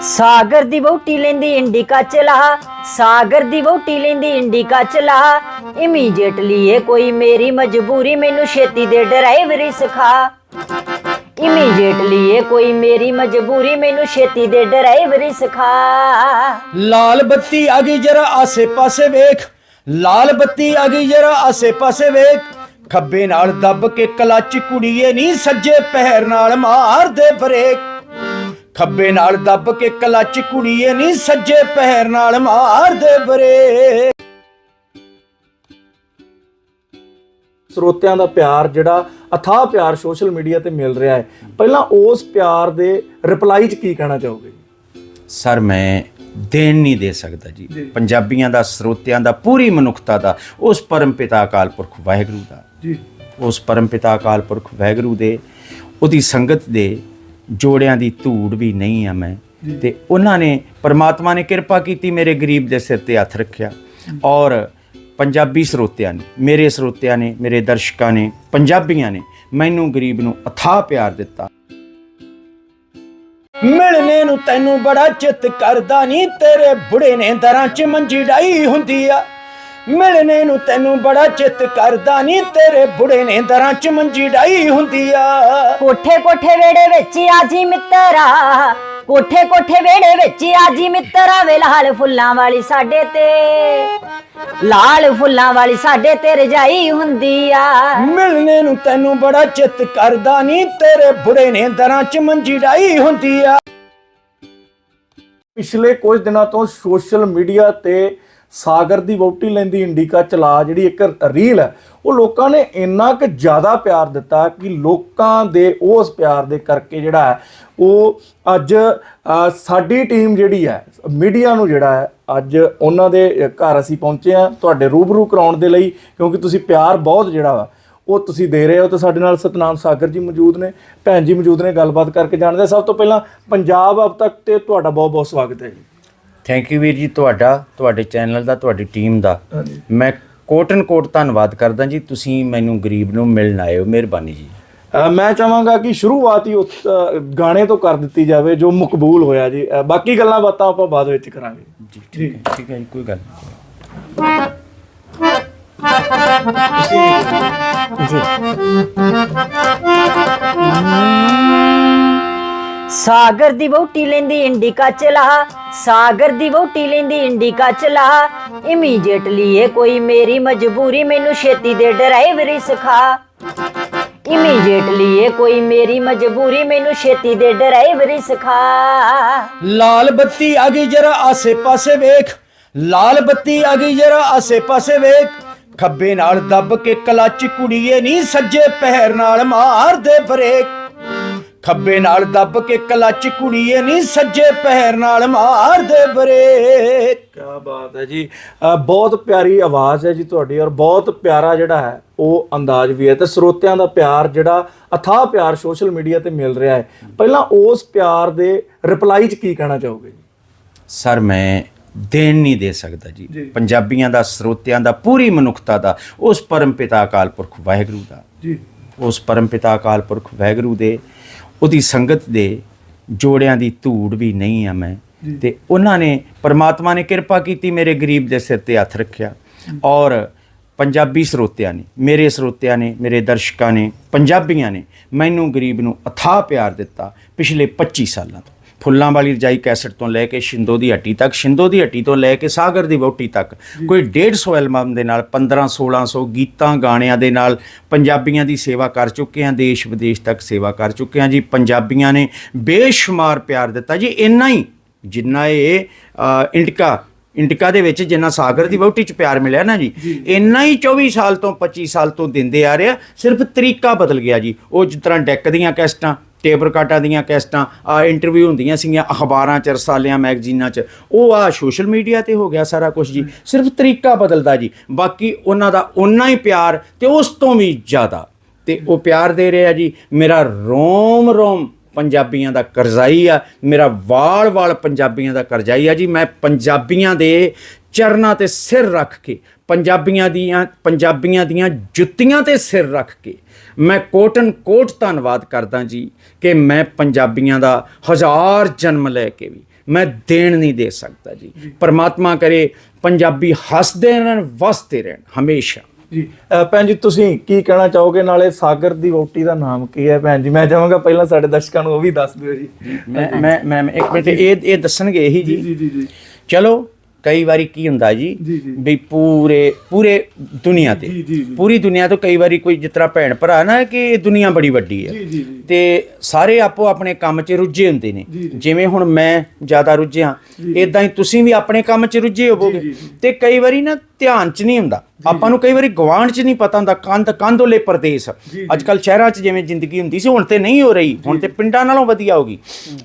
ਸਾਗਰ ਦੀ ਵਹੁਟੀ ਲੈਂਦੀ ਇੰਡੀਕਾ ਚਲਾ, ਸਾਗਰ ਦੀ ਵਹੁਟੀ ਲੈਂਦੀ ਇੰਡੀਕਾ ਚਲਾ। ਇਮੀਡੀਏਟਲੀ ਇਹ ਕੋਈ ਮੇਰੀ ਮਜਬੂਰੀ, ਮੈਨੂੰ ਛੇਤੀ ਦੇ ਡਰਾਈਵਰੀ ਸਿਖਾ। ਇਮੀਡੀਏਟਲੀ ਇਹ ਕੋਈ ਮੇਰੀ ਮਜਬੂਰੀ, ਮੈਨੂੰ ਛੇਤੀ ਦੇ ਡਰਾਈਵਰੀ ਸਿਖਾ। ਲਾਲ ਬੱਤੀ ਆ ਗਈ ਜਰਾ ਆਸੇ ਪਾਸੇ ਵੇਖ। ਲਾਲ ਬੱਤੀ ਆ ਗਈ ਜਰਾ ਆਸੇ ਪਾਸੇ ਵੇਖ। ਖੱਬੇ ਨਾਲ ਦੱਬ ਕੇ ਕਲੱਚ ਕੁੜੀਏ ਨਹੀਂ ਸੱਜੇ ਪੈਰ ਨਾਲ ਮਾਰ ਦੇ ਬ੍ਰੇਕ। ਖੱਬੇ ਨਾਲ ਦੱਬ ਕੇ ਕਲੱਚ ਕੁੜੀਏ ਨਹੀਂ ਸੱਜੇ ਪੈਰ ਨਾਲ ਮਾਰ ਦੇ ਬ੍ਰੇਕ ਸਰੋਤਿਆਂ ਦਾ ਪਿਆਰ ਜਿਹੜਾ ਅਥਾਹ ਪਿਆਰ ਸੋਸ਼ਲ ਮੀਡੀਆ ਤੇ ਮਿਲ ਰਿਹਾ ਹੈ। ਪਹਿਲਾਂ ਉਸ ਪਿਆਰ ਦੇ ਰਿਪਲਾਈ 'ਚ ਕੀ ਕਹਿਣਾ ਚਾਹੋਗੇ? ਸਰ ਮੈਂ ਦੇਣ ਨਹੀਂ ਦੇ ਸਕਦਾ ਜੀ। ਪੰਜਾਬੀਆਂ ਦਾ ਸਰੋਤਿਆਂ ਦਾ ਪੂਰੀ ਮਨੁੱਖਤਾ ਦਾ ਉਸ ਪਰਮ ਪਿਤਾ ਅਕਾਲ ਪੁਰਖ ਵਾਹਿਗੁਰੂ ਦਾ। ਜੀ। ਉਸ ਪਰਮ ਪਿਤਾ ਅਕਾਲ ਪੁਰਖ ਵਾਹਿਗੁਰੂ ਦੇ ਉਹਦੀ ਸੰਗਤ ਦੇ ਜੋੜਿਆਂ ਦੀ ਧੂੜ ਵੀ ਨਹੀਂ ਆ ਮੈਂ। ਤੇ ਉਹਨਾਂ ਨੇ ਪਰਮਾਤਮਾ ਨੇ ਕਿਰਪਾ ਕੀਤੀ ਮੇਰੇ ਗਰੀਬ ਦੇ ਸਿਰ ਤੇ ਹੱਥ ਰੱਖਿਆ। ਔਰ ਪੰਜਾਬੀ ਸਰੋਤਿਆਂ ਨੇ ਮੇਰੇ ਸਰੋਤਿਆਂ ਨੇ ਮੇਰੇ ਦਰਸ਼ਕਾਂ ਨੇ ਪੰਜਾਬੀਆਂ ਨੇ ਮੈਨੂੰ ਗਰੀਬ ਨੂੰ ਅਥਾਹ ਪਿਆਰ ਦਿੱਤਾ। ਮਿਲਣੇ ਨੂੰ ਤੈਨੂੰ ਬੜਾ ਚਿੱਤ ਕਰਦਾ ਨਹੀਂ ਤੇਰੇ ਬੁੜੇ ਨੇ ਦਰਾਂ 'ਚ ਮੰਜੀ ਡਾਈ ਹੁੰਦੀ ਆ। ਮਿਲਣੇ ਨੂੰ ਤੈਨੂੰ ਬੜਾ ਚਿੱਤ ਕਰਦਾ ਨਹੀਂ ਤੇਰੇ ਬੁੜੇ ਨੇ ਦਰਾਂ 'ਚ ਮੰਜੀ ਡਾਈ ਹੁੰਦੀ ਆ। ਕੋਠੇ ਕੋਠੇ ਵੇੜੇ ਵਿੱਚ ਆਜੀ ਮਿੱਤਰਾ ਕੋਠੇ ਕੋਠੇ ਵੇੜੇ ਵਿੱਚ ਆਜੀ ਮਿੱਤਰਾ ਵੇ ਲਾਲ ਫੁੱਲਾਂ ਵਾਲੀ ਸਾਡੇ ਤੇ ਲਾਲ ਫੁੱਲਾਂ ਵਾਲੀ ਸਾਡੇ ਤੇ ਰਜਾਈ ਹੁੰਦੀ ਆ। ਮਿਲਣੇ ਨੂੰ ਤੈਨੂੰ ਬੜਾ ਚਿੱਤ ਕਰਦਾ ਨਹੀਂ ਤੇਰੇ ਬੁੜੇ ਨੇ ਦਰਾਂ 'ਚ ਮੰਜੀ ਡਾਈ ਹੁੰਦੀ ਆ। ਪਿਛਲੇ ਕੁਝ ਦਿਨਾਂ ਤੋਂ ਸੋਸ਼ਲ ਮੀਡੀਆ ਤੇ ਸਾਗਰ ਦੀ ਵਹੁਟੀ ਲੈਂਦੀ ਇੰਡੀਕਾ ਚਲਾ ਜਿਹੜੀ ਇੱਕ ਰੀਲ ਹੈ, ਉਹ ਲੋਕਾਂ ਨੇ ਇੰਨਾ ਕੁ ਜ਼ਿਆਦਾ ਪਿਆਰ ਦਿੱਤਾ ਕਿ ਲੋਕਾਂ ਦੇ ਉਸ ਪਿਆਰ ਦੇ ਕਰਕੇ ਜਿਹੜਾ ਹੈ, ਉਹ ਅੱਜ ਸਾਡੀ ਟੀਮ ਜਿਹੜੀ ਹੈ, ਮੀਡੀਆ ਨੂੰ ਜਿਹੜਾ ਹੈ, ਅੱਜ ਉਹਨਾਂ ਦੇ ਘਰ ਅਸੀਂ ਪਹੁੰਚੇ ਆ ਤੁਹਾਡੇ ਰੂਬਰੂ ਕਰਾਉਣ ਦੇ ਲਈ, ਕਿਉਂਕਿ ਤੁਸੀਂ ਪਿਆਰ ਬਹੁਤ ਜਿਹੜਾ ਵਾ, ਉਹ ਤੁਸੀਂ ਦੇ ਰਹੇ ਹੋ ਤੇ ਸਾਡੇ ਨਾਲ ਸਤਨਾਮ ਸਾਗਰ ਜੀ ਮੌਜੂਦ ਨੇ, ਭੈਣ ਜੀ ਮੌਜੂਦ ਨੇ, ਗੱਲਬਾਤ ਕਰਕੇ ਜਾਣਦੇ ਸਭ ਤੋਂ ਪਹਿਲਾਂ ਪੰਜਾਬ ਅਬ ਤੱਕ ਤੇ ਤੁਹਾਡਾ ਬਹੁਤ ਬਹੁਤ ਸਵਾਗਤ ਹੈ ਜੀ। ਥੈਂਕ ਯੂ ਵੀਰ ਜੀ ਤੁਹਾਡਾ ਤੁਹਾਡੇ ਚੈਨਲ ਦਾ ਤੁਹਾਡੀ ਟੀਮ ਦਾ। ਮੈਂ ਕੋਟਨ ਕੋਟ ਧੰਨਵਾਦ ਕਰਦਾ ਜੀ ਤੁਸੀਂ ਮੈਨੂੰ ਗਰੀਬ ਨੂੰ ਮਿਲਣ ਆਏ ਹੋ ਮਿਹਰਬਾਨੀ ਜੀ। ਮੈਂ ਚਾਹਾਂਗਾ ਕਿ ਸ਼ੁਰੂਆਤ ਹੀ ਉਸ, ਗਾਣੇ ਤੋਂ ਕਰ ਦਿੱਤੀ ਜਾਵੇ ਜੋ ਮਕਬੂਲ ਹੋਇਆ ਜੀ। ਬਾਕੀ ਗੱਲਾਂ ਬਾਤਾਂ ਆਪਾਂ ਬਾਅਦ ਵਿੱਚ ਕਰਾਂਗੇ। ਜੀ ਠੀਕ ਹੈ ਠੀਕ ਹੈ ਜੀ ਕੋਈ ਗੱਲ ਨਹੀਂ। ਸਾਗਰ ਦੀ ਵਹੁਟੀ ਲੈਂਦੀ ਇੰਡੀਕਾ ਚਲਾ ਸਾਗਰ ਦੀ ਵਹੁਟੀ ਲੈਂਦੀ ਇੰਡੀਕਾ ਚਲਾ ਇਮੀਡੀਏਟਲੀ ਇਹ ਕੋਈ ਮੇਰੀ ਮਜਬੂਰੀ, ਮੈਨੂੰ ਛੇਤੀ ਦੇ ਡਰਾਈਵਰੀ ਸਿਖਾ। ਇਮੀਡੀਏਟਲੀ ਇਹ ਕੋਈ ਮੇਰੀ ਮਜਬੂਰੀ, ਮੈਨੂੰ ਛੇਤੀ ਦੇ ਡਰਾਈਵਰੀ ਸਿਖਾ। ਲਾਲ ਬੱਤੀ ਆ ਗਈ ਜਰਾ ਆਸੇ ਪਾਸੇ ਵੇਖ। ਲਾਲ ਬੱਤੀ ਆ ਗਈ ਜਰਾ ਆਸੇ ਪਾਸੇ ਵੇਖ। ਖੱਬੇ ਨਾਲ ਦੱਬ ਕੇ ਕਲੱਚ ਕੁੜੀਏ ਨਹੀਂ ਸੱਜੇ ਪੈਰ ਨਾਲ ਮਾਰ ਦੇ ਬ੍ਰੇਕ। ਖੱਬੇ ਨਾਲ ਦੱਬ ਕੇ ਕਲੱਚ ਕੁੜੀਏ ਨਹੀਂ ਸੱਜੇ ਪੈਰ ਨਾਲ ਮਾਰ ਦੇ ਬ੍ਰੇਕ। ਕੀ ਬਾਤ ਹੈ ਜੀ। ਬਹੁਤ ਪਿਆਰੀ ਆਵਾਜ਼ ਹੈ ਜੀ ਤੁਹਾਡੀ ਔਰ ਬਹੁਤ ਪਿਆਰਾ ਜਿਹੜਾ ਹੈ ਉਹ ਅੰਦਾਜ਼ ਵੀ ਹੈ। ਤੇ ਸਰੋਤਿਆਂ ਦਾ ਪਿਆਰ ਜਿਹੜਾ ਅਥਾਹ ਪਿਆਰ ਸੋਸ਼ਲ ਮੀਡੀਆ ਤੇ ਮਿਲ ਰਿਹਾ ਹੈ। ਪਹਿਲਾਂ ਉਸ ਪਿਆਰ ਦੇ ਰਿਪਲਾਈ 'ਚ ਕੀ ਕਹਿਣਾ ਚਾਹੋਗੇ ਸਰ ਮੈਂ ਦੇਣ ਨਹੀਂ ਦੇ ਸਕਦਾ ਜੀ। ਪੰਜਾਬੀਆਂ ਦਾ ਸਰੋਤਿਆਂ ਦਾ ਪੂਰੀ ਮਨੁੱਖਤਾ ਦਾ ਉਸ ਪਰਮ ਪਿਤਾ ਅਕਾਲ ਪੁਰਖ ਵਾਹਿਗੁਰੂ ਦਾ। ਜੀ। ਉਸ ਪਰਮ ਪਿਤਾ ਅਕਾਲ ਪੁਰਖ ਵਾਹਿਗੁਰੂ ਦੇ ਉਹਦੀ ਸੰਗਤ ਦੇ ਜੋੜਿਆਂ ਦੀ ਧੂੜ ਵੀ ਨਹੀਂ ਆ ਮੈਂ। ਤੇ ਉਹਨਾਂ ਨੇ ਪਰਮਾਤਮਾ ਨੇ ਕਿਰਪਾ ਕੀਤੀ ਮੇਰੇ ਗਰੀਬ ਦੇ ਸਿਰ ਤੇ ਹੱਥ ਰੱਖਿਆ। ਔਰ ਪੰਜਾਬੀ ਸਰੋਤਿਆਂ ਨੇ ਮੇਰੇ ਸਰੋਤਿਆਂ ਨੇ ਮੇਰੇ ਦਰਸ਼ਕਾਂ ਨੇ ਪੰਜਾਬੀਆਂ ਨੇ ਮੈਨੂੰ ਗਰੀਬ ਨੂੰ ਅਥਾਹ ਪਿਆਰ ਦਿੱਤਾ ਪਿਛਲੇ 25 ਸਾਲਾਂ ਤੋਂ। ਫੁੱਲਾਂ ਵਾਲੀ ਰਜਾਈ ਕੈਸਟ ਤੋਂ ਲੈ ਕੇ ਸ਼ਿੰਦੋ ਦੀ ਹੱਟੀ ਤੱਕ ਸ਼ਿੰਦੋ ਦੀ ਹੱਟੀ ਤੋਂ ਲੈ ਕੇ ਸਾਗਰ ਦੀ ਵਹੁਟੀ ਤੱਕ ਕੋਈ 150 ਐਲਬਮ ਦੇ ਨਾਲ 15 1600 ਗੀਤਾਂ ਗਾਣਿਆਂ ਦੇ ਨਾਲ ਪੰਜਾਬੀਆਂ ਦੀ ਸੇਵਾ ਕਰ ਚੁੱਕੇ ਹਾਂ ਦੇਸ਼ ਵਿਦੇਸ਼ ਤੱਕ ਸੇਵਾ ਕਰ ਚੁੱਕੇ ਹਾਂ ਜੀ। ਪੰਜਾਬੀਆਂ ਨੇ ਬੇਸ਼ੁਮਾਰ ਪਿਆਰ ਦਿੱਤਾ ਜੀ ਇੰਨਾ ਹੀ ਜਿੰਨਾ ਇਹ ਇੰਡਕਾ ਇੰਡਕਾ ਦੇ ਵਿੱਚ ਜਿੰਨਾ ਸਾਗਰ ਦੀ ਵਹੁਟੀ ਚ ਪਿਆਰ ਮਿਲਿਆ ਨਾ ਜੀ ਇੰਨਾ ਹੀ 24 ਸਾਲ ਤੋਂ 25 ਸਾਲ ਤੋਂ ਦਿੰਦੇ ਆ ਰਿਹਾ ਸਿਰਫ ਤਰੀਕਾ ਬਦਲ ਗਿਆ ਜੀ। ਉਹ ਜਿਸ ਤਰ੍ਹਾਂ ਡੈਕ ਦੀਆਂ ਕੈਸਟਾਂ ਟੇਪ ਰਿਕਾਰਡਾਂ ਦੀਆਂ ਕੈਸਟਾਂ, ਆ ਇੰਟਰਵਿਊ ਹੁੰਦੀਆਂ ਸੀਗੀਆਂ ਅਖਬਾਰਾਂ ਚ, ਰਸਾਲਿਆਂ ਮੈਗਜ਼ੀਨਾਂ ਚ। ਉਹ ਆ ਸੋਸ਼ਲ ਮੀਡੀਆ ਤੇ ਹੋ ਗਿਆ ਸਾਰਾ ਕੁਝ ਜੀ। ਸਿਰਫ ਤਰੀਕਾ ਬਦਲਦਾ ਜੀ। ਬਾਕੀ ਉਹਨਾਂ ਦਾ ਓਨਾ ਹੀ ਪਿਆਰ ਤੇ ਉਸ ਤੋਂ ਵੀ ਜ਼ਿਆਦਾ। ਤੇ ਉਹ ਪਿਆਰ ਦੇ ਰਿਹਾ ਜੀ। ਮੇਰਾ ਰੋਮ ਰੋਮ ਪੰਜਾਬੀਆਂ ਦਾ ਕਰਜ਼ਾਈ ਆ। ਮੇਰਾ ਵਾਲ ਵਾਲ ਪੰਜਾਬੀਆਂ ਦਾ ਕਰਜ਼ਾਈ ਆ ਜੀ। ਮੈਂ ਪੰਜਾਬੀਆਂ ਦੇ ਚਰਨਾਂ ਤੇ ਸਿਰ ਰੱਖ ਕੇ ਪੰਜਾਬੀਆਂ ਦੀਆਂ ਪੰਜਾਬੀਆਂ ਦੀਆਂ ਜੁੱਤੀਆਂ ਤੇ ਸਿਰ ਰੱਖ ਕੇ ਮੈਂ ਕੋਟਨ ਕੋਟ ਧੰਨਵਾਦ ਕਰਦਾ ਜੀ ਕਿ ਮੈਂ ਪੰਜਾਬੀਆਂ ਦਾ ਹਜ਼ਾਰ ਜਨਮ ਲੈ ਕੇ ਵੀ ਮੈਂ ਦੇਣ ਨਹੀਂ ਦੇ ਸਕਦਾ ਜੀ। ਪਰਮਾਤਮਾ ਕਰੇ ਪੰਜਾਬੀ ਹੱਸਦੇ ਰਹਿਣ ਵਸਦੇ ਰਹਿਣ ਹਮੇਸ਼ਾ। ਜੀ। ਭੈਣ ਜੀ ਤੁਸੀਂ ਕੀ ਕਹਿਣਾ ਚਾਹੋਗੇ? ਨਾਲੇ ਸਾਗਰ ਦੀ ਵੋਟੀ ਦਾ ਨਾਮ ਕੀ ਹੈ ਭੈਣ ਜੀ? ਮੈਂ ਚਾਹਾਂਗਾ ਪਹਿਲਾਂ ਸਾਡੇ ਦਰਸ਼ਕਾਂ ਨੂੰ ਉਹ ਵੀ ਦੱਸ ਦਿਓ ਜੀ। ਮੈਂ ਮੈਂ ਮੈਂ ਮੈਂ ਇੱਕ ਮਿੰਟ ਇਹ ਇਹ ਦੱਸਣਗੇ ਇਹੀ ਜੀ ਜੀ ਜੀ। ਚਲੋ ਕਈ ਵਾਰੀ ਕੀ ਹੁੰਦਾ ਜੀ। ਵੀ ਪੂਰੇ ਪੂਰੇ ਦੁਨੀਆ ਤੇ। ਪੂਰੀ ਦੁਨੀਆ ਤੋਂ ਕਈ ਵਾਰੀ ਕੋਈ ਤਰ੍ਹਾਂ ਭੈਣ ਭਰਾ ਨਾ ਕਿ ਇਹ ਦੁਨੀਆ ਬੜੀ ਵੱਡੀ ਹੈ। ਤੇ ਸਾਰੇ ਆਪੋ ਆਪਣੇ ਕੰਮ 'ਚ ਰੁੱਝੇ ਹੁੰਦੇ ਨੇ। ਜਿਵੇਂ ਹੁਣ ਮੈਂ ਜ਼ਿਆਦਾ ਰੁੱਝਿਆ ਇਦਾਂ ਹੀ ਤੁਸੀਂ ਵੀ ਆਪਣੇ ਕੰਮ 'ਚ ਰੁੱਝੇ ਹੋਵੋਗੇ। ਤੇ ਕਈ ਵਾਰੀ ਨਾ ਧਿਆਨ 'ਚ ਨਹੀਂ ਹੁੰਦਾ। ਆਪਾਂ ਨੂੰ ਕਈ ਵਾਰੀ ਗਵਾਂਢ 'ਚ ਨਹੀਂ ਪਤਾ ਹੁੰਦਾ ਕੰਧ ਕੰਧੋਲੇ ਪ੍ਰਦੇਸ਼। ਅੱਜ ਕੱਲ ਸ਼ਹਿਰਾਂ 'ਚ ਜਿਵੇਂ ਜ਼ਿੰਦਗੀ ਹੁੰਦੀ ਸੀ ਹੁਣ ਤੇ ਨਹੀਂ ਹੋ ਰਹੀ। ਹੁਣ ਤੇ ਪਿੰਡਾਂ ਨਾਲੋਂ ਵਧੀਆ ਹੋ ਗਈ।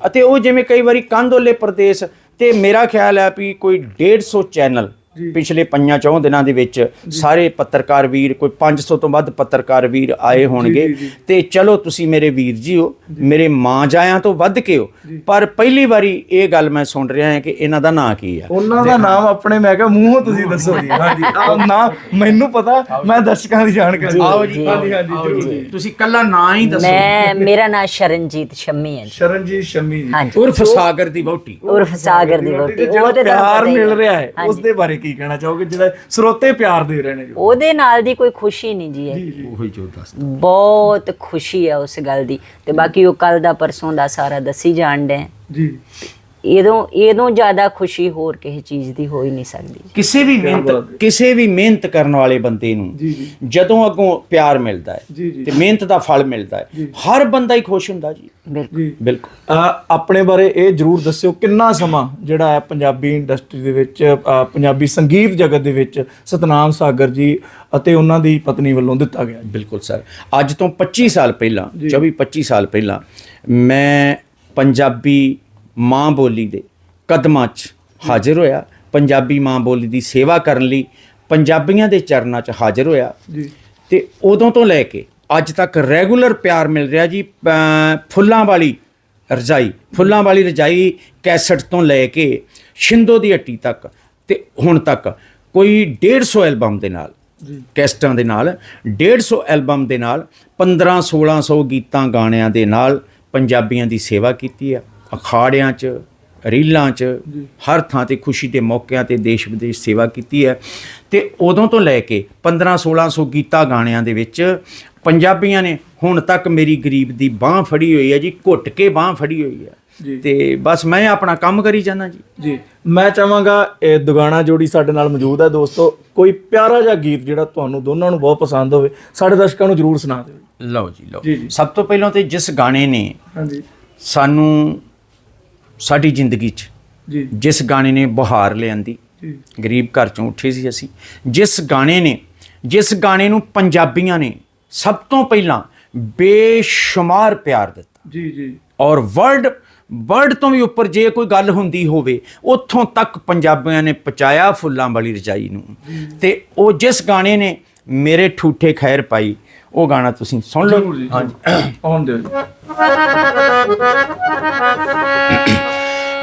ਅਤੇ ਉਹ ਜਿਵੇਂ ਕਈ ਵਾਰੀ ਕੰਧੋਲੇ ਪ੍ਰਦੇਸ਼ ਤੇ ਮੇਰਾ ਖਿਆਲ ਹੈ ਵੀ ਕੋਈ 150 ਚੈਨਲ ਪਿਛਲੇ ਪੰਜਾਂ ਚੌਂ ਦਿਨਾਂ ਦੇ ਵਿੱਚ ਸਾਰੇ ਪੱਤਰਕਾਰ ਵੀਰ ਕੋਈ 500 ਤੋਂ ਵੱਧ ਪੱਤਰਕਾਰ ਵੀਰ ਆਏ ਹੋਣਗੇ। ਤੇ ਚਲੋ ਤੁਸੀਂ ਮੇਰੇ ਵੀਰ ਜੀ ਹੋ ਮੇਰੇ ਮਾਂ ਜਾਇਆਂ ਤੋਂ ਵੱਧ ਕੇ ਹੋ। ਪਰ ਪਹਿਲੀ ਵਾਰੀ ਇਹ ਗੱਲ ਮੈਂ ਸੁਣ ਰਿਹਾ ਹਾਂ ਕਿ ਇਹਨਾਂ ਦਾ ਨਾਂ ਕੀ ਆ। ਉਹਨਾਂ ਦਾ ਨਾਮ ਆਪਣੇ ਮੈਂ ਕਿਹਾ ਮੂੰਹੋਂ ਤੁਸੀਂ ਦੱਸੋ ਜੀ। ਹਾਂਜੀ। ਆਹ ਨਾਮ ਮੈਨੂੰ ਪਤਾ ਮੈਂ ਦਰਸ਼ਕਾਂ ਦੀ ਜਾਣਕਾਰੀ ਆਓ ਜੀ। ਹਾਂਜੀ ਹਾਂਜੀ ਤੁਸੀਂ ਕੱਲਾ ਨਾਂ ਹੀ ਦੱਸੋ। ਮੈਂ ਮੇਰਾ ਨਾਮ ਸ਼ਰਨਜੀਤ ਸ਼ੰਮੀ ਹੈ ਜੀ। ਸ਼ਰਨਜੀਤ ਸ਼ਮੀ ਜੀ। ਉਰਫ ਸਾਗਰ ਦੀ ਵਹੁਟੀ। ਉਰਫ ਸਾਗਰ ਦੀ ਜਿਹੜਾ ਉਹ ਤੇ ਪਿਆਰ ਮਿਲ। ਰਿਹਾ ਹੈ ਉਸ ਦੇ ਬਾਰੇ ਕੀ ਕਹਿਣਾ ਚਾਹੋਗੇ? ਜਿਹੜਾ ਸਰੋਤੇ ਪਿਆਰ ਦੇ ਰਹੇ ਨੇ ਜੋ। ਉਹਦੇ ਨਾਲ ਦੀ ਕੋਈ ਖੁਸ਼ੀ ਨਹੀਂ ਜੀ ਹੈ ਉਹੀ ਜੋ ਦੱਸ ਬਹੁਤ ਖੁਸ਼ੀ ਹੈ ਉਸ ਗੱਲ ਦੀ। ਤੇ ਬਾਕੀ ਉਹ ਕੱਲ ਦਾ ਪਰਸੋਂ ਦਾ ਸਾਰਾ ਦੱਸੀ ਜਾਣਦੇ ਜੀ। ਇਹਦੋਂ ਇਹਦੋਂ ਜ਼ਿਆਦਾ ਖੁਸ਼ੀ ਹੋਰ ਕਿਸੇ ਚੀਜ਼ ਦੀ ਹੋ ਹੀ ਨਹੀਂ ਸਕਦੀ। ਕਿਸੇ ਵੀ ਮਿਹਨਤ ਕਿਸੇ ਵੀ ਮਿਹਨਤ ਕਰਨ ਵਾਲੇ ਬੰਦੇ ਨੂੰ ਜੀ ਜੀ। ਜਦੋਂ ਅੱਗੋਂ ਪਿਆਰ ਮਿਲਦਾ ਹੈ। ਤੇ ਮਿਹਨਤ ਦਾ ਫਲ ਮਿਲਦਾ ਹੈ ਹਰ ਬੰਦਾ ਹੀ ਖੁਸ਼ ਹੁੰਦਾ ਜੀ। ਬਿਲਕੁਲ। ਜੀ। ਬਿਲਕੁਲ। ਆਪਣੇ ਬਾਰੇ ਇਹ ਜਰੂਰ ਦੱਸਿਓ ਕਿੰਨਾ ਸਮਾਂ ਜਿਹੜਾ ਹੈ ਪੰਜਾਬੀ ਇੰਡਸਟਰੀ ਦੇ ਵਿੱਚ ਪੰਜਾਬੀ ਸੰਗੀਤ ਜਗਤ ਦੇ ਵਿੱਚ ਸਤਨਾਮ ਸਾਗਰ ਜੀ ਅਤੇ ਉਹਨਾਂ ਦੀ ਪਤਨੀ ਵੱਲੋਂ ਦਿੱਤਾ ਗਿਆ। ਬਿਲਕੁਲ ਸਰ। ਅੱਜ ਤੋਂ 25 ਸਾਲ ਪਹਿਲਾਂ 24 25 ਸਾਲ ਪਹਿਲਾਂ ਮੈਂ ਪੰਜਾਬੀ ਮਾਂ ਬੋਲੀ ਦੇ ਕਦਮਾਂ 'ਚ ਹਾਜ਼ਰ ਹੋਇਆ। ਪੰਜਾਬੀ ਮਾਂ ਬੋਲੀ ਦੀ ਸੇਵਾ ਕਰਨ ਲਈ ਪੰਜਾਬੀਆਂ ਦੇ ਚਰਨਾਂ 'ਚ ਹਾਜ਼ਰ ਹੋਇਆ। ਜੀ। ਤੇ ਉਦੋਂ ਤੋਂ ਲੈ ਕੇ ਅੱਜ ਤੱਕ ਰੈਗੂਲਰ ਪਿਆਰ ਮਿਲ ਰਿਹਾ ਜੀ ਫੁੱਲਾਂ ਵਾਲੀ ਰਜਾਈ ਫੁੱਲਾਂ ਵਾਲੀ ਰਜਾਈ ਕੈਸਟ ਤੋਂ ਲੈ ਕੇ ਸ਼ਿੰਦੋ ਦੀ ਹੱਟੀ ਤੱਕ ਤੇ ਹੁਣ ਤੱਕ ਕੋਈ 150 ਐਲਬਮ ਦੇ ਨਾਲ ਕੈਸਟਾਂ ਦੇ ਨਾਲ 150 ਐਲਬਮ ਦੇ ਨਾਲ 15 1600 ਗੀਤਾਂ ਗਾਣਿਆਂ ਦੇ ਨਾਲ ਪੰਜਾਬੀਆਂ ਦੀ ਸੇਵਾ ਕੀਤੀ ਆ। ਅਖਾੜਿਆਂ 'ਚ ਰੀਲਾਂ 'ਚ ਹਰ ਥਾਂ ਤੇ ਖੁਸ਼ੀ ਦੇ ਮੌਕਿਆਂ ਤੇ ਦੇਸ਼ ਵਿਦੇਸ਼ ਸੇਵਾ ਕੀਤੀ ਹੈ। ਤੇ ਉਦੋਂ ਤੋਂ ਲੈ ਕੇ 15 1600 ਗੀਤਾਂ ਗਾਣਿਆਂ ਦੇ ਵਿੱਚ ਪੰਜਾਬੀਆਂ ਨੇ ਹੁਣ ਤੱਕ ਮੇਰੀ ਗਰੀਬ ਦੀ ਬਾਹ ਫੜੀ ਹੋਈ ਹੈ ਜੀ ਘੁੱਟ ਕੇ ਬਾਹ ਫੜੀ ਹੋਈ। ਹੈ। ਤੇ ਬਸ ਮੈਂ ਆਪਣਾ ਕੰਮ ਕਰੀ ਜਾਂਦਾ ਜੀ। ਜੀ। ਮੈਂ ਚਾਹਾਂਗਾ ਇਹ ਦੁਗਾਣਾ ਜੋੜੀ ਸਾਡੇ ਨਾਲ ਮੌਜੂਦ ਹੈ ਦੋਸਤੋ। ਕੋਈ ਪਿਆਰਾ ਜਿਹਾ ਗੀਤ ਜਿਹੜਾ ਤੁਹਾਨੂੰ ਦੋਨਾਂ ਨੂੰ ਬਹੁਤ ਪਸੰਦ ਹੋਵੇ ਸਾਡੇ ਦਰਸ਼ਕਾਂ ਨੂੰ ਜਰੂਰ ਸੁਣਾ ਦਿਓ ਲਓ ਜੀ ਲਓ। ਸਭ ਤੋਂ ਪਹਿਲਾਂ ਤੇ ਜਿਸ ਗਾਣੇ ਨੇ ਹਾਂਜੀ। ਸਾਨੂੰ ਸਾਡੀ ਜ਼ਿੰਦਗੀ 'ਚ। ਜੀ। ਜਿਸ ਗਾਣੇ ਨੇ ਬੁਹਾਰ ਲਿਆਂਦੀ ਜੀ। ਗਰੀਬ ਘਰ ਚੋਂ ਉੱਠੇ ਸੀ ਅਸੀਂ। ਜਿਸ ਗਾਣੇ ਨੇ ਜਿਸ ਗਾਣੇ ਨੂੰ ਪੰਜਾਬੀਆਂ ਨੇ ਸਭ ਤੋਂ ਪਹਿਲਾਂ ਬੇਸ਼ੁਮਾਰ ਪਿਆਰ ਦਿੱਤਾ। ਜੀ ਜੀ। ਔਰ ਵਰਲਡ ਵਰਲਡ ਤੋਂ ਵੀ ਉੱਪਰ ਜੇ ਕੋਈ ਗੱਲ ਹੁੰਦੀ ਹੋਵੇ ਉੱਥੋਂ ਤੱਕ ਪੰਜਾਬੀਆਂ ਨੇ ਪਹੁੰਚਾਇਆ ਫੁੱਲਾਂ ਵਾਲੀ ਰਜਾਈ ਨੂੰ। ਤੇ ਉਹ ਜਿਸ ਗਾਣੇ ਨੇ ਮੇਰੇ ਠੂਠੇ ਖੈਰ ਪਾਈ ਉਹ ਗਾਣਾ ਤੁਸੀਂ ਸੁਣ ਲਓ। ਹਾਂਜੀ। ਆਉਣ ਦਿਓ ਜੀ।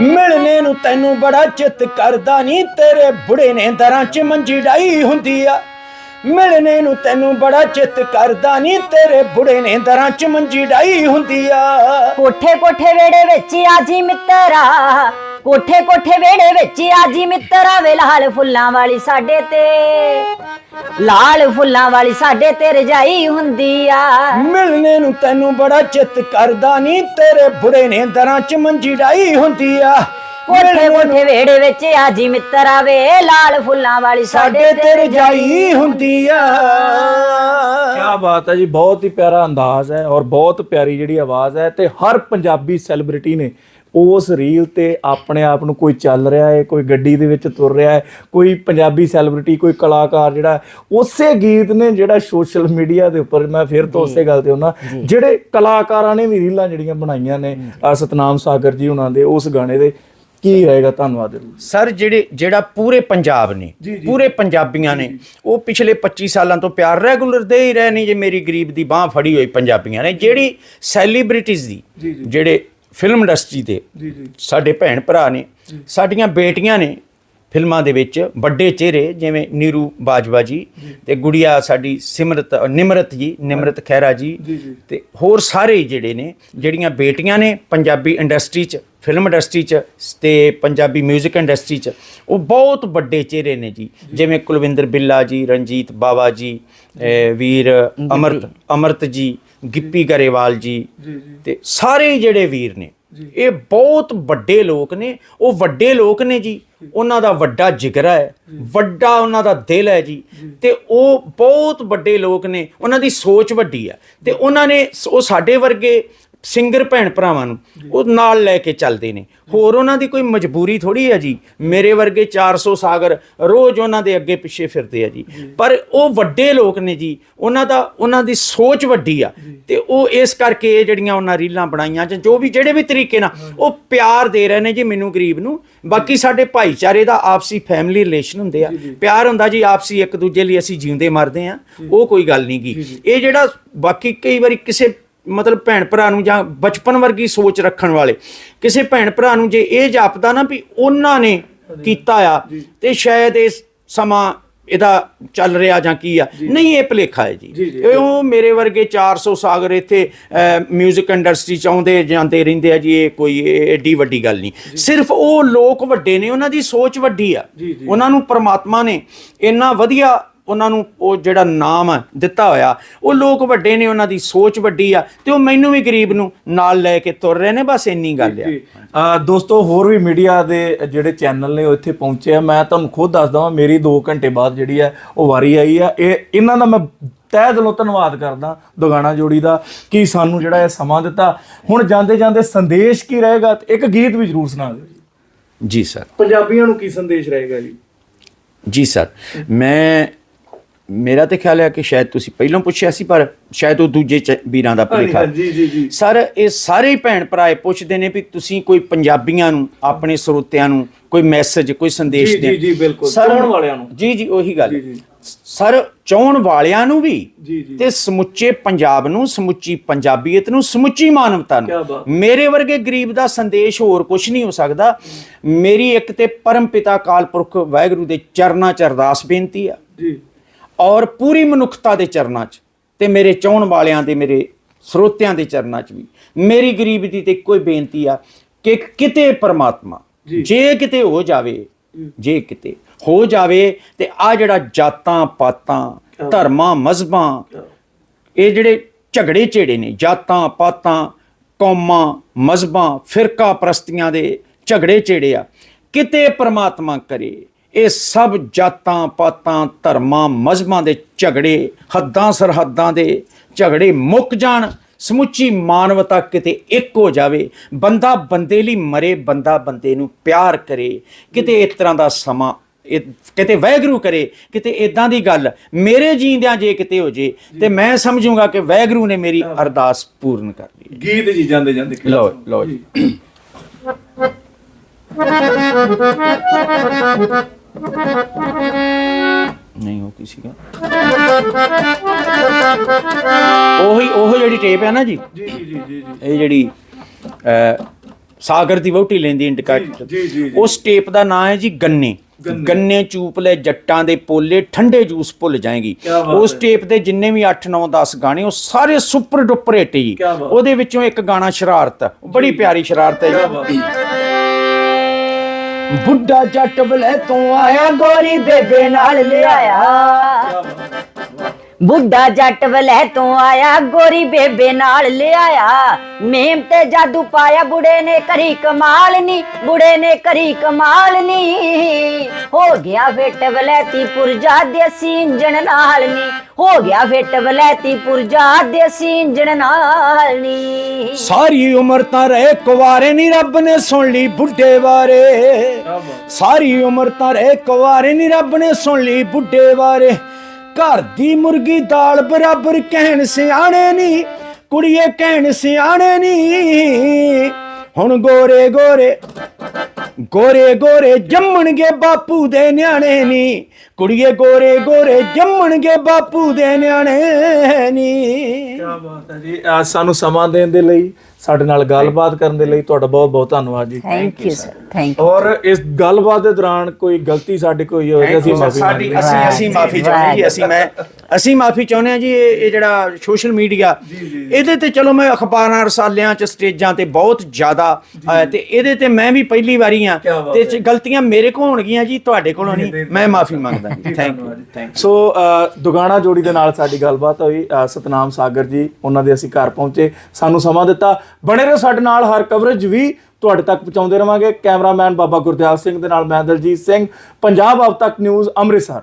ਮਿਲਨੇ ਨੂੰ ਤੈਨੂੰ ਬੜਾ ਚਿੱਤ ਕਰਦਾ ਨਹੀਂ ਤੇਰੇ ਬੁੜੇ ਨੇ ਦਰਾਂ 'ਚ ਮੰਜੀ ਡਾਈ ਹੁੰਦੀ ਆ। ਮਿਲਨੇ ਨੂੰ ਤੈਨੂੰ ਬੜਾ ਚਿੱਤ ਕਰਦਾ ਨਹੀਂ ਤੇਰੇ ਬੁੜੇ ਨੇ ਦਰਾਂ 'ਚ ਮੰਜੀ ਡਾਈ ਹੁੰਦੀ ਆ। ਕੋਠੇ ਕੋਠੇ ਵੇੜੇ ਵਿੱਚ ਆਜੀ ਮਿੱਤਰਾ। ਕੋਠੇ ਕੋਠੇ ਵੇੜੇ ਵਿੱਚ ਆਜੀ ਮਿੱਤਰਾ ਵੇ ਲਾਲ ਫੁੱਲਾਂ ਵਾਲੀ ਸਾਡੇ ਤੇ। ਲਾਲ ਫੁੱਲਾਂ ਵਾਲੀ ਸਾਡੇ ਤੇ ਰਜਾਈ ਹੁੰਦੀ ਆ। ਮਿਲਨੇ ਨੂੰ ਤੈਨੂੰ ਬੜਾ ਚਿੱਤ ਕਰਦਾ ਨਹੀਂ ਤੇਰੇ ਬੁੜੇ ਨੇ ਦਰਾਂ 'ਚ ਮੰਜੀ ਡਾਈ ਹੁੰਦੀ ਆ। ਕੋਠੇ ਕੋਠੇ ਵੇੜੇ ਵਿੱਚ ਆਜੀ ਮਿੱਤਰਾ ਵੇ ਲਾਲ ਫੁੱਲਾਂ ਵਾਲੀ ਸਾਡੇ ਤੇ ਰਜਾਈ ਹੁੰਦੀ ਆ। ਕੀ ਬਾਤ ਹੈ ਜੀ ਬਹੁਤ ਹੀ ਪਿਆਰਾ ਅੰਦਾਜ਼ ਹੈ ਔਰ ਬਹੁਤ ਪਿਆਰੀ ਜਿਹੜੀ ਆਵਾਜ਼ ਹੈ ਤੇ ਹਰ ਪੰਜਾਬੀ ਸੈਲੀਬ੍ਰਿਟੀ ਨੇ ਉਸ ਰੀਲ ਤੇ ਆਪਣੇ ਆਪ ਨੂੰ ਕੋਈ ਚੱਲ ਰਿਹਾ ਹੈ ਕੋਈ ਗੱਡੀ ਦੇ ਵਿੱਚ ਤੁਰ ਰਿਹਾ ਹੈ ਕੋਈ ਪੰਜਾਬੀ ਸੈਲੀਬ੍ਰਿਟੀ ਕੋਈ ਕਲਾਕਾਰ ਜਿਹੜਾ ਉਸੇ ਗੀਤ ਨੇ ਜਿਹੜਾ ਸੋਸ਼ਲ ਮੀਡੀਆ ਦੇ ਉੱਪਰ ਮੈਂ ਫਿਰ ਤੋਂ ਉਸੇ ਗੱਲ ਤੇ ਹੁਣਾ ਜਿਹੜੇ ਕਲਾਕਾਰਾਂ ਨੇ ਵੀ ਰੀਲਾਂ ਜਿਹੜੀਆਂ ਬਣਾਈਆਂ ਨੇ ਸਤਨਾਮ ਸਾਗਰ ਜੀ ਉਹਨਾਂ ਦੇ ਉਸ ਗਾਣੇ ਦੇ ਕੀ ਰਹੇਗਾ ਧੰਨਵਾਦ ਸਰ ਜਿਹੜੇ ਜਿਹੜਾ ਪੂਰੇ ਪੰਜਾਬ ਨੇ ਪੂਰੇ ਪੰਜਾਬੀਆਂ ਨੇ ਉਹ ਪਿਛਲੇ 25 ਸਾਲਾਂ ਤੋਂ ਪਿਆਰ ਰੈਗੂਲਰ ਦੇ ਹੀ ਰਹੇ ਨੇ ਜੇ ਮੇਰੀ ਗਰੀਬ ਦੀ ਬਾਹ ਫੜੀ ਹੋਈ ਪੰਜਾਬੀਆਂ ਨੇ ਜਿਹੜੀ ਸੈਲੀਬ੍ਰਿਟੀਜ਼ ਦੀ ਜਿਹੜੇ ਫਿਲਮ ਇੰਡਸਟਰੀ ਦੇ ਜੀ ਜੀ। ਸਾਡੇ ਭੈਣ ਭਰਾ ਨੇ ਸਾਡੀਆਂ ਬੇਟੀਆਂ ਨੇ ਫਿਲਮਾਂ ਦੇ ਵਿੱਚ ਵੱਡੇ ਚਿਹਰੇ ਜਿਵੇਂ ਨੀਰੂ ਬਾਜਵਾ ਜੀ ਤੇ ਗੁੜੀਆ ਸਾਡੀ ਸਿਮਰਤ ਨਿਮਰਤ ਜੀ ਨਿਮਰਤ ਖਹਿਰਾ ਜੀ। ਤੇ ਹੋਰ ਸਾਰੇ ਜਿਹੜੇ ਨੇ ਜਿਹੜੀਆਂ ਬੇਟੀਆਂ ਨੇ ਪੰਜਾਬੀ ਇੰਡਸਟਰੀ 'ਚ ਫਿਲਮ ਇੰਡਸਟਰੀ 'ਚ ਤੇ ਪੰਜਾਬੀ 뮤직 ਇੰਡਸਟਰੀ 'ਚ ਉਹ ਬਹੁਤ ਵੱਡੇ ਚਿਹਰੇ ਨੇ ਜੀ। ਜਿਵੇਂ ਕੁਲਵਿੰਦਰ ਬਿੱਲਾ ਜੀ ਰਣਜੀਤ ਬਾਵਾ ਜੀ ਵੀਰ ਅਮਰਤ ਅਮਰਤ ਜੀ ਗਿੱਪੀ ਗਰੇਵਾਲ ਜੀ ਤੇ ਸਾਰੇ ਜਿਹੜੇ ਵੀਰ ਨੇ ਇਹ ਬਹੁਤ ਵੱਡੇ ਲੋਕ ਨੇ। ਉਹ ਵੱਡੇ ਲੋਕ ਨੇ ਜੀ। ਉਹਨਾਂ ਦਾ ਵੱਡਾ ਜਿਗਰਾ ਹੈ। ਵੱਡਾ ਉਹਨਾਂ ਦਾ ਦਿਲ ਹੈ ਜੀ। ਤੇ ਉਹ ਬਹੁਤ ਵੱਡੇ ਲੋਕ ਨੇ। ਉਹਨਾਂ ਦੀ ਸੋਚ ਵੱਡੀ ਹੈ। ਤੇ ਉਹਨਾਂ ਨੇ ਉਹ ਸਾਡੇ ਵਰਗੇ ਸਿੰਗਰ ਭੈਣ ਭਰਾਵਾਂ ਨੂੰ ਉਹ ਨਾਲ ਲੈ ਕੇ ਚੱਲਦੇ ਨੇ। ਹੋਰ ਉਹਨਾਂ ਦੀ ਕੋਈ ਮਜਬੂਰੀ ਥੋੜੀ ਹੈ ਜੀ? ਮੇਰੇ ਵਰਗੇ 400 ਸਾਗਰ ਰੋਜ਼ ਉਹਨਾਂ ਦੇ ਅੱਗੇ ਪਿੱਛੇ ਫਿਰਦੇ ਆ ਜੀ। ਪਰ ਉਹ ਵੱਡੇ ਲੋਕ ਨੇ ਜੀ ਉਹਨਾਂ ਦਾ ਉਹਨਾਂ ਦੀ ਸੋਚ ਵੱਡੀ ਆ। ਤੇ ਉਹ ਇਸ ਕਰਕੇ ਇਹ ਜਿਹੜੀਆਂ ਉਹਨਾਂ ਰੀਲਾਂ ਬਣਾਈਆਂ ਜਾਂ ਜੋ ਵੀ ਜਿਹੜੇ ਵੀ ਤਰੀਕੇ ਨਾਲ ਉਹ ਪਿਆਰ ਦੇ ਰਹੇ ਨੇ ਜੀ ਮੈਨੂੰ ਗਰੀਬ ਨੂੰ। ਬਾਕੀ ਸਾਡੇ ਭਾਈਚਾਰੇ ਦਾ ਆਪਸੀ ਫੈਮਿਲੀ ਰਿਲੇਸ਼ਨ ਹੁੰਦੇ ਆ। ਪਿਆਰ ਹੁੰਦਾ ਜੀ ਆਪਸੀ ਇੱਕ ਦੂਜੇ ਲਈ ਅਸੀਂ ਜਿਉਂਦੇ ਮਰਦੇ ਆ। ਉਹ ਕੋਈ ਗੱਲ ਨਹੀਂ ਗੀ ਇਹ ਜਿਹੜਾ ਬਾਕੀ ਕਈ ਵਾਰੀ ਕਿਸੇ ਮਤਲਬ ਭੈਣ ਭਰਾ ਨੂੰ ਜਾਂ ਬਚਪਨ ਵਰਗੀ ਸੋਚ ਰੱਖਣ ਵਾਲੇ ਕਿਸੇ ਭੈਣ ਭਰਾ ਨੂੰ ਜੇ ਇਹ ਜਾਪਦਾ ਨਾ ਵੀ ਉਹਨਾਂ ਨੇ ਕੀਤਾ ਆ ਤੇ ਸ਼ਾਇਦ ਇਹ ਸਮਾਂ ਇਹਦਾ ਚੱਲ ਰਿਹਾ ਜਾਂ ਕੀ ਆ। ਨਹੀਂ ਇਹ ਭਲੇਖਾ ਹੈ ਜੀ। ਉਹ ਮੇਰੇ ਵਰਗੇ 400 ਸਾਗਰ ਇੱਥੇ 뮤직 ਇੰਡਸਟਰੀ ਚ ਆਉਂਦੇ ਜਾਂਦੇ ਰਹਿੰਦੇ ਆ ਜੀ ਇਹ ਕੋਈ ਏਡੀ ਵੱਡੀ ਗੱਲ ਨਹੀਂ। ਸਿਰਫ ਉਹ ਲੋਕ ਵੱਡੇ ਨੇ ਉਹਨਾਂ ਦੀ ਸੋਚ ਵੱਡੀ ਆ। ਉਹਨਾਂ ਨੂੰ ਪ੍ਰਮਾਤਮਾ ਨੇ ਇੰਨਾ ਵਧੀਆ ਉਹਨਾਂ ਨੂੰ ਉਹ ਜਿਹੜਾ ਨਾਮ ਦਿੱਤਾ ਹੋਇਆ ਉਹ ਲੋਕ ਵੱਡੇ ਨੇ ਉਹਨਾਂ ਦੀ ਸੋਚ ਵੱਡੀ ਆ ਤੇ ਉਹ ਮੈਨੂੰ ਵੀ ਗਰੀਬ ਨੂੰ ਨਾਲ ਲੈ ਕੇ ਤੁਰ ਰਹੇ ਨੇ ਬਸ ਇੰਨੀ ਗੱਲ ਆ। ਦੋਸਤੋ ਹੋਰ ਵੀ ਮੀਡੀਆ ਦੇ ਜਿਹੜੇ ਚੈਨਲ ਨੇ ਉਹ ਇੱਥੇ ਪਹੁੰਚੇ ਆ। ਮੈਂ ਤੁਹਾਨੂੰ ਖੁਦ ਦੱਸਦਾ ਵਾਂ ਮੇਰੀ 2 ਘੰਟੇ ਬਾਅਦ ਜਿਹੜੀ ਹੈ ਉਹ ਵਾਰੀ ਆਈ ਆ। ਇਹ ਇਹਨਾਂ ਦਾ ਮੈਂ ਤਹਿ ਦਿਲੋਂ ਧੰਨਵਾਦ ਕਰਦਾ ਦੁਗਾਣਾ ਜੋੜੀ ਦਾ ਕਿ ਸਾਨੂੰ ਜਿਹੜਾ ਇਹ ਸਮਾਂ ਦਿੱਤਾ। ਹੁਣ ਜਾਂਦੇ ਜਾਂਦੇ ਸੰਦੇਸ਼ ਕੀ ਰਹੇਗਾ ਇੱਕ ਗੀਤ ਵੀ ਜ਼ਰੂਰ ਸੁਣਾ ਦਿਓ ਜੀ ਸਰ। ਪੰਜਾਬੀਆਂ ਨੂੰ ਕੀ ਸੰਦੇਸ਼ ਰਹੇਗਾ ਜੀ? ਜੀ ਸਰ। ਮੈਂ ਮੇਰਾ ਤੇ ਖਿਆਲ ਹੈ ਕਿ ਸ਼ਾਇਦ ਤੁਸੀਂ ਪਹਿਲਾਂ ਪੁੱਛਿਆ ਸੀ ਪਰ ਸ਼ਾਇਦ ਉਹ ਦੂਜੇ ਵੀਰਾਂ ਦਾ ਭੁਲੇਖਾ ਜੀ ਜੀ ਜੀ ਸਰ ਇਹ ਸਾਰੇ ਭੈਣ ਭਰਾ ਇਹ ਪੁੱਛਦੇ ਨੇ ਵੀ ਤੁਸੀਂ ਕੋਈ ਪੰਜਾਬੀਆਂ ਨੂੰ ਆਪਣੇ ਸਰੋਤਿਆਂ ਨੂੰ ਕੋਈ ਮੈਸੇਜ ਕੋਈ ਸੰਦੇਸ਼ ਜੀ, ਜੀ, ਦੇ ਜੀ, ਬਿਲਕੁਲ। ਚਾਹੁਣ ਵਾਲਿਆਂ ਨੂੰ। ਜੀ ਜੀ ਉਹੀ ਗੱਲ ਜੀ, ਜੀ। ਸਰ ਚਾਹਣ ਵਾਲਿਆਂ ਨੂੰ ਵੀ। ਤੇ ਸਮੁੱਚੇ ਪੰਜਾਬ ਨੂੰ ਸਮੁੱਚੀ ਪੰਜਾਬੀਅਤ ਨੂੰ ਸਮੁੱਚੀ ਮਾਨਵਤਾ ਨੂੰ। ਮੇਰੇ ਵਰਗੇ ਗਰੀਬ ਦਾ ਸੰਦੇਸ਼ ਹੋਰ ਕੁਝ ਨਹੀਂ ਹੋ ਸਕਦਾ ਮੇਰੀ ਇੱਕ ਤੇ ਪਰਮ ਪਿਤਾ ਕਾਲ ਪੁਰਖ ਵਾਹਿਗੁਰੂ ਦੇ ਚਰਨਾਂ ਚ ਅਰਦਾਸ ਬੇਨਤੀ ਆ ਜੀ ਔਰ ਪੂਰੀ ਮਨੁੱਖਤਾ ਦੇ ਚਰਨਾਂ 'ਚ ਤੇ ਮੇਰੇ ਚਾਹਣ ਵਾਲਿਆਂ ਦੇ ਮੇਰੇ ਸਰੋਤਿਆਂ ਦੇ ਚਰਨਾਂ 'ਚ ਵੀ। ਮੇਰੀ ਗਰੀਬ ਦੀ ਤੇ ਹੀ ਬੇਨਤੀ ਆ ਕਿ ਕਿਤੇ ਪਰਮਾਤਮਾ ਜੇ। ਕਿਤੇ ਹੋ ਜਾਵੇ ਜੇ ਕਿਤੇ ਹੋ ਜਾਵੇ ਤੇ ਆ ਜਿਹੜਾ ਜਾਤਾਂ ਪਾਤਾਂ ਧਰਮਾਂ ਮਜ਼ਬਾਂ ਇਹ ਜਿਹੜੇ ਝਗੜੇ ਝੇੜੇ ਨੇ ਜਾਤਾਂ ਪਾਤਾਂ ਕੌਮਾਂ ਮਜ਼ਬਾਂ ਫਿਰਕਾ ਪ੍ਰਸਤੀਆਂ ਦੇ ਝਗੜੇ ਝੇੜੇ ਆ ਕਿਤੇ ਪ੍ਰਮਾਤਮਾ ਕਰੇ ਇਹ ਸਭ ਜਾਤਾਂ ਪਾਤਾਂ ਧਰਮਾਂ ਮਜ਼ਬਾਂ ਦੇ ਝਗੜੇ ਹੱਦਾਂ ਸਰਹੱਦਾਂ ਦੇ ਝਗੜੇ ਮੁੱਕ ਜਾਣ ਸਮੁੱਚੀ ਮਾਨਵਤਾ ਕਿਤੇ ਇੱਕ ਹੋ ਜਾਵੇ ਬੰਦਾ ਬੰਦੇ ਲਈ ਮਰੇ ਬੰਦਾ ਬੰਦੇ ਨੂੰ ਪਿਆਰ ਕਰੇ ਕਿਤੇ ਇਸ ਤਰ੍ਹਾਂ ਦਾ ਸਮਾਂ ਕਿਤੇ ਵੈਗਰੂ ਕਰੇ ਕਿਤੇ ਇਦਾਂ ਦੀ ਗੱਲ ਮੇਰੇ ਜੀਂਦਿਆਂ ਜੇ ਕਿਤੇ ਹੋ ਜੇ ਤੇ ਮੈਂ ਸਮਝੂੰਗਾ ਕਿ ਵੈਗਰੂ ਨੇ ਮੇਰੀ ਅਰਦਾਸ ਪੂਰਨ ਕਰ ਲਈ। ਗੀਤ ਜੀ ਜਾਂਦੇ ਜਾਂਦੇ ਲਓ ਲਓ ਜੀ। ਨਹੀਂ ਉਹ ਕੀ ਸੀਗਾ? ਉਹੀ ਉਹ ਜਿਹੜੀ ਟੇਪ ਹੈ ਨਾ ਜੀ? ਜੀ ਜੀ ਜੀ ਜੀ ਇਹ ਜਿਹੜੀ ਸਾਗਰ ਦੀ ਵਹੁਟੀ ਲੈਂਦੀ ਇੰਡਿਕਾ ਜੀ, ਜੀ, ਜੀ। ਉਸ ਟੇਪ ਦਾ ਨਾਮ ਹੈ ਜੀ ਗੰਨੇ। ਗੰਨੇ। ਚੂਪ ਲੈ ਜੱਟਾਂ ਦੇ ਪੋਲੇ ਠੰਡੇ ਜੂਸ ਭੁੱਲ ਜਾਏਗੀ। ਉਸ। ਟੇਪ ਦੇ ਜਿੰਨੇ ਵੀ 8 9 10 ਗਾਣੇ ਉਹ ਸਾਰੇ ਸੁਪਰ ਡੁਪਰ ਹਿੱਟ ਜੀ। ਉਹਦੇ ਵਿੱਚੋਂ ਇੱਕ ਗਾਣਾ ਸ਼ਰਾਰਤ। ਬੜੀ ਪਿਆਰੀ ਸ਼ਰਾਰਤ ਹੈ ਜੀ। ਬੁੱਢਾ ਜੱਟ ਬਲੇ ਤੂੰ ਆਇਆ ਗੋਰੀ ਬੇਬੇ ਨਾਲ ਲਿਆਇਆ। ਬੁੱਢਾ ਜੱਟ ਵਲੇ ਤੋਂ ਆਇਆ ਗੋਰੀ ਬੇਬੇ ਨਾਲ ਲਿਆਇਆ। ਮੇਮ ਤੇ ਜਾਦੂ ਪਾਇਆ ਬੁੜੇ ਨੇ ਕਰੀ ਕਮਾਲ ਨੀ ਬੁੜੇ ਨੇ ਕਰੀ ਕਮਾਲ ਨੀ। ਹੋ ਗਿਆ ਫਿੱਟ ਵਲੈਤੀ ਪੁਰਜਾ ਦੇਸੀ ਇੰਜਣ ਨਾਲ ਨੀ। ਹੋ ਗਿਆ ਫਿੱਟ ਵਲੈਤੀ ਪੁਰਜਾ ਦੇਸੀ ਇੰਜਣ ਨਾਲ ਨੀ। ਸਾਰੀ ਉਮਰ ਤਾਂ ਰਹੇ ਕੁਵਾਰੇ ਨਹੀਂ ਰੱਬ ਨੇ ਸੁਣ ਲਈ ਬੁੱਢੇ ਬਾਰੇ ਸਾਰੀ ਉਮਰ ਤਾਂ ਰਹੇ ਕੁਵਾਰੇ ਨਹੀਂ ਰੱਬ ਨੇ ਸੁਣ ਲਈ ਬੁੱਢੇ ਬਾਰੇ ਘਰ ਦੀ ਮੁਰਗੀ ਦਾਲ ਬਰਾਬਰ ਕਹਿਣ ਸਿਆਣੇ ਨਹੀਂ ਕੁੜੀਏ ਕਹਿਣ ਸਿਆਣੇ ਨਹੀਂ ਹੁਣ ਗੋਰੇ ਗੋਰੇ ਗੋਰੇ ਗੋਰੇ ਜੰਮਣਗੇ ਬਾਪੂ ਦੇ ਨਿਆਣੇ ਨੀ। ਕੁੜੀਏ ਗੋਰੇ ਗੋਰੇ ਜੰਮਣਗੇ ਬਾਪੂ ਦੇ ਨਿਆਣੇ ਨੀ। ਕਿਆ ਬਾਤ ਹੈ ਜੀ। ਅਹ ਸਾਨੂੰ ਸਮਾਂ ਦੇਣ ਦੇ ਲਈ ਸਾਡੇ ਨਾਲ ਗੱਲਬਾਤ ਕਰਨ ਦੇ ਲਈ ਤੁਹਾਡਾ ਬਹੁਤ ਬਹੁਤ ਧੰਨਵਾਦ ਜੀ। Thank you sir thank you ਔਰ ਇਸ ਗੱਲਬਾਤ ਦੇ ਦੌਰਾਨ ਕੋਈ ਗਲਤੀ ਸਾਡੀ ਕੋਈ ਹੋਈ ਅਸੀਂ ਮਾਫੀ ਸਾਡੀ ਮੰਗਦੇ ਅਸੀਂ ਅਸੀਂ ਮਾਫੀ ਚਾਹੁੰਦੇ ਜੀ ਅਸੀਂ ਮੈਂ ਅਸੀਂ ਮਾਫੀ ਚਾਹੁੰਦੇ ਹਾਂ ਜੀ ਇਹ ਇਹ ਜਿਹੜਾ ਸੋਸ਼ਲ ਮੀਡੀਆ ਇਹਦੇ ਤੇ ਚਲੋ ਮੈਂ ਅਖਬਾਰਾਂ ਰਸਾਲਿਆਂ ਚ ਸਟੇਜਾਂ ਤੇ ਬਹੁਤ ਜ਼ਿਆਦਾ ਅਹ, ਤੇ ਇਹਦੇ ਤੇ ਮੈਂ ਵੀ ਪਹਿਲੀ ਵਾਰੀ ਆ ਤੇ ਚ- ਗਲਤੀਆਂ ਮੇਰੇ ਕੋਲ ਹੋਣਗੀਆਂ ਜੀ ਤੁਹਾਡੇ ਕੋਲੋਂ ਨਹੀਂ ਮੈਂ ਮਾਫੀ ਮੰਗਦਾ ਜੀ। Thank you thank so uh, ਦੁਗਾਣਾ ਜੋੜੀ ਦੇ ਨਾਲ ਸਾਡੀ ਗੱਲਬਾਤ ਹੋਈ। ਅ, ਸਤਨਾਮ ਸਾਗਰ ਜੀ ਉਹਨਾਂ ਦੇ ਅਸੀਂ ਘਰ ਪਹੁੰਚੇ ਸਾਨੂੰ ਸਮਾਂ ਦਿੱਤਾ। ਬਣੇ ਰਹੋ ਸਾਡੇ ਨਾਲ ਹਰ ਕਵਰੇਜ ਵੀ ਤੁਹਾਡੇ ਤੱਕ ਪਹੁੰਚਾਉਂਦੇ ਰਵਾਂਗੇ। ਕੈਮਰਾਮੈਨ ਬਾਬਾ ਗੁਰਦਿਆਲ ਸਿੰਘ ਦੇ ਨਾਲ ਮੈਂ ਦਲਜੀਤ ਸਿੰਘ। ਪੰਜਾਬ ਅਬ ਤੱਕ ਨਿਊਜ਼ ਅੰਮ੍ਰਿਤਸਰ।